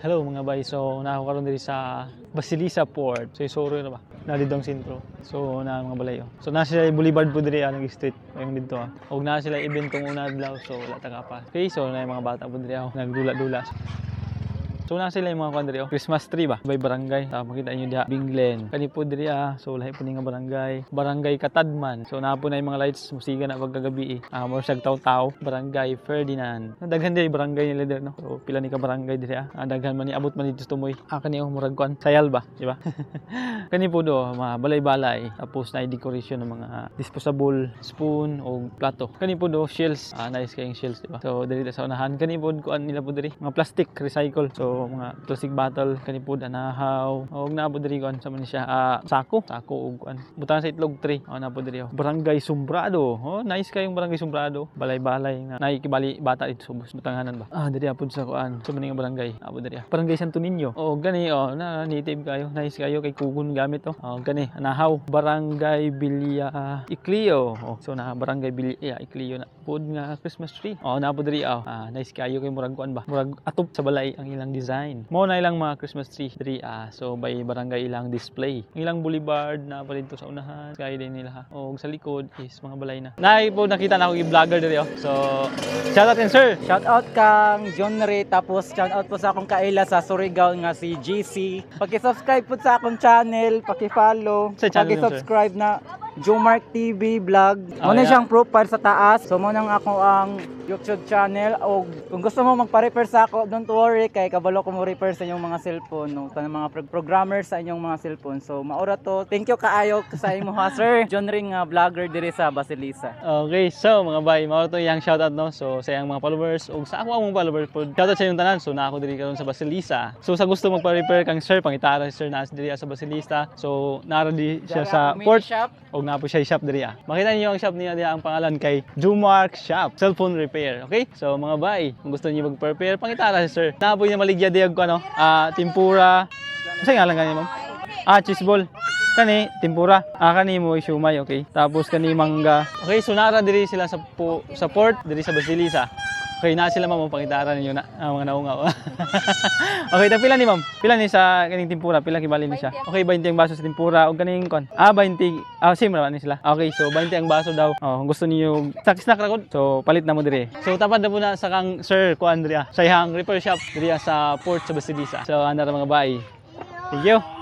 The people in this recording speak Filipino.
Hello mga bay, so nakakaroon diri sa Basilisa Port. So isuro na ba? Nalidong sentro. So na mga balay. oh. So na sila Boulevard po diri anong street yung dito ah. Og na sila eventong una adlaw so wala ta ka pa. Okay, so na mga bata po diri ako nagdula-dula. So na sila yung mga kwan oh. Christmas tree ba? Bay barangay. Ah, makita niyo diha Binglen. Kani po diri ah. So lahi po ni nga barangay. Barangay Katadman. So na po na yung mga lights musiga na pagkagabi eh. Ah, mo siya taw-taw. Barangay Ferdinand. Daghan diri barangay nila diri no. So pila ni ka barangay diri ah. Ah, daghan man ni abot man dito tumoy. Ah kani oh murag kwan. Sayal ba, di ba? kani po do mga balay-balay. Tapos na decoration ng mga disposable spoon o plato. Kani po do shells. Ah, nice kayong shells, di ba? So diri ta sa unahan kani po kuan nila po diri mga plastic recycle. So mga plastic bottle kani po anahaw. Og na po diri kuan sa man siya ah, sako, sako og kuan. Butang sa itlog tray. Oh na po diri. Barangay Sumbrado. Oh, nice kayong Barangay Sumbrado. Balay-balay nga naikibali bata dito sa bus butanganan ba. Ah, diri apod sa kuan. Sa maning barangay. Diri. ah. Barangay Santo Niño. Oh, gani oh, na native kayo. Nice kayo kay kugon gamit oh. Oh, gani anahaw. Barangay Bilya Iklio. Oh, so na Barangay Bilya Iklio na pod nga Christmas tree. Oh, na po diri oh. Ah, nice kayo kay murag kuan ba. Murag atop sa balay ang ilang design. Mo na ilang mga Christmas tree diri ah. So by barangay ilang display. Ang ilang boulevard na pa dito sa unahan. Kaya din nila ha. O sa likod is mga balay na. Nay po nakita na ako i-vlogger diri oh. So shout out and sir. Shout out kang John Ray tapos shout out po sa akong kaila sa Surigao nga si GC. Paki-subscribe po sa akong channel, paki-follow, paki-subscribe na Jomark TV vlog. Oh, Mo na yeah. siyang profile sa taas. So mo nang ako ang YouTube channel o kung gusto mo magpa-repair sa ako, don't worry kay kabalo ko mo repair sa inyong mga cellphone no kanang mga pro- programmer sa inyong mga cellphone. So maura to. Thank you kaayo sa imo ha sir. John Ring nga vlogger diri sa Basilisa. Okay, so mga bay, mao to yung shoutout no. So sa iyang mga followers ug sa ako ang mga followers po. Shoutout sa inyong tanan. So na ako diri karon sa Basilisa. So sa gusto magpa-repair kang sir, pangitara si sir na diri sa Basilisa. So nara di siya sa port shop. Og na po siya shop diri ah. Makita niyo ang shop niya diya ang pangalan kay Jumark Shop, cellphone repair. Okay? So mga bay, kung gusto niyo mag-repair, pangitara si sir. Na po niya maligya diya ko ano, ah tempura. Sa nga lang kanya ma'am. Ah, cheese ball. Kani, tempura. Ah, kani mo siumay, okay. Tapos kani mangga. Okay, so nara diri sila sa po, sa port, diri sa Basilisa. Okay, na sila ma'am, pangitara ninyo na, ah, mga naungaw. okay, ta pila ni ma'am? Pila ni sa kaning tempura? Pila kibali ni siya? Okay, 20 ang baso sa tempura og kaning kon. Ah, 20. Ah, same ra ni sila. Okay, so 20 ang baso daw. Oh, gusto niyo snack snack ra gud. So palit na mo diri. So tapad na po na sa kang Sir Kuan diri ah. Sa ihang repair shop diri sa port sa Basilisa. So ana ra mga bay. Thank you.